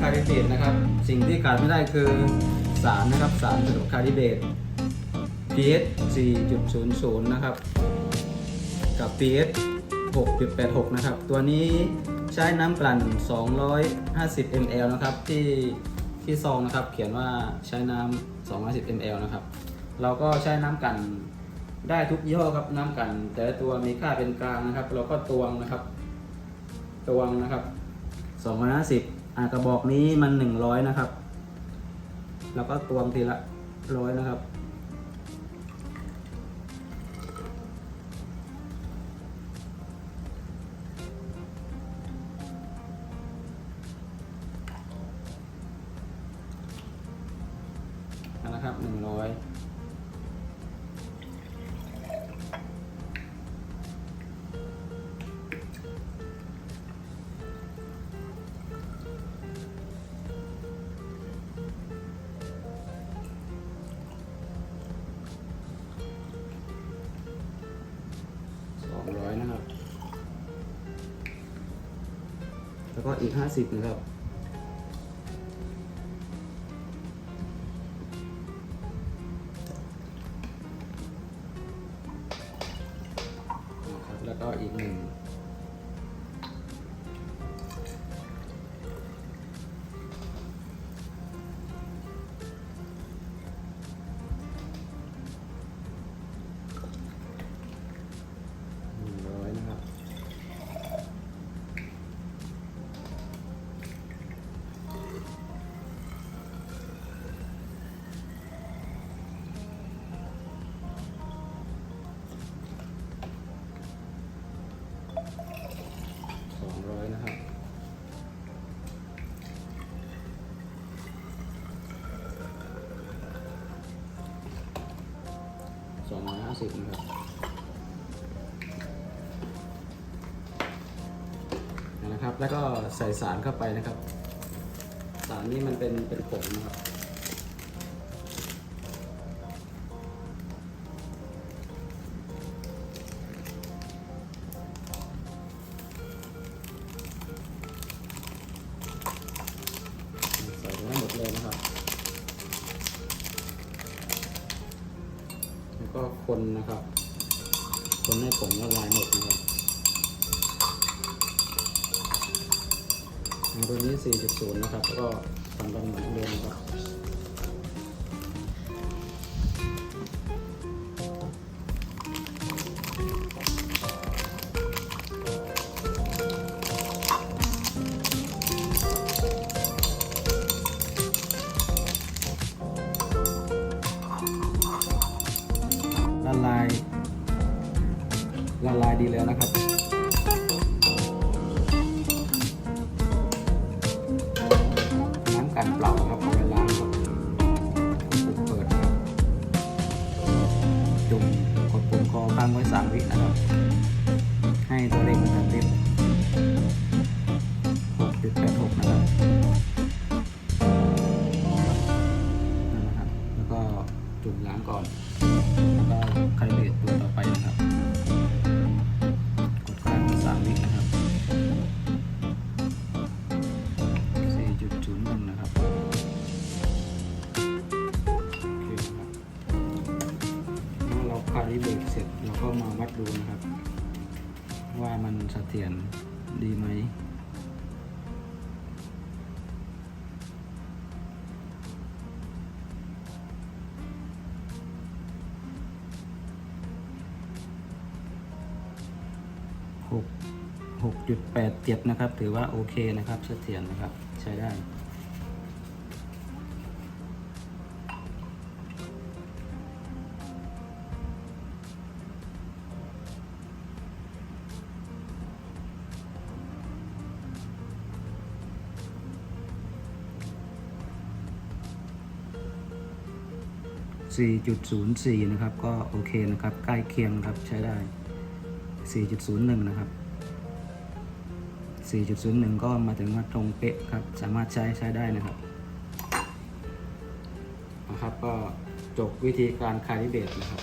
คาริเบตนะครับ สิ่งที่ขาดไม่ได้คือสารนะครับสารสำหรับคาริเบต pH 4.00 นะครับ กับ pH 6.86 นะครับ ตัวนี้ใช้น้ำกลั่น 250 ml นะครับ ที่ที่ซองนะครับ เขียนว่าใช้น้ำ 250 ml นะครับ เราก็ใช้น้ำกลั่นได้ทุกยี่ห้อครับน้ำกลั่นแต่ละตัวมีค่าเป็นกลางนะครับ เราก็ตวงนะครับ ตวงนะครับ 250อ่ากระบอกนี้มัน100นะครับเราก็ตวงทีละร้อยนะครับ นะครับหนึ่งร้อย ร้อยนะครับ แล้วก็อีกห้าสิบนะครับนะครับแล้วก็อีกหนึ่ง สิบนะครับนะครับ แล้วก็ใส่สารเข้าไปนะครับ สารนี้มันเป็นเป็นผงนะครับ ก็คนนะครับ คนให้ผงละลายหมดนะครับอ่าตัวนี้ 4.0 นะครับแล้วก็ทำกันเหมือนเดิมครับ ละลายดีแล้วนะครับ น้ำกันเปล่าครับ เราคาลิเบรตเสร็จเราก็มาวัดดูนะครับ ว่ามันเสถียรดีไหมหกหกจุดแปดเจ็ดนะครับ ถือว่าโอเคนะครับ เสถียรนะครับ ใช้ได้ 4.04 นะครับ ก็โอเคนะครับ ใกล้เคียงครับใช้ได้ 4.01 นะครับ 4.01 ก็มาถึงว่าตรงเป๊ะครับ สามารถใช้ใช้ได้นะครับนะครับ ก็จบวิธีการคาลิเบรตนะครับ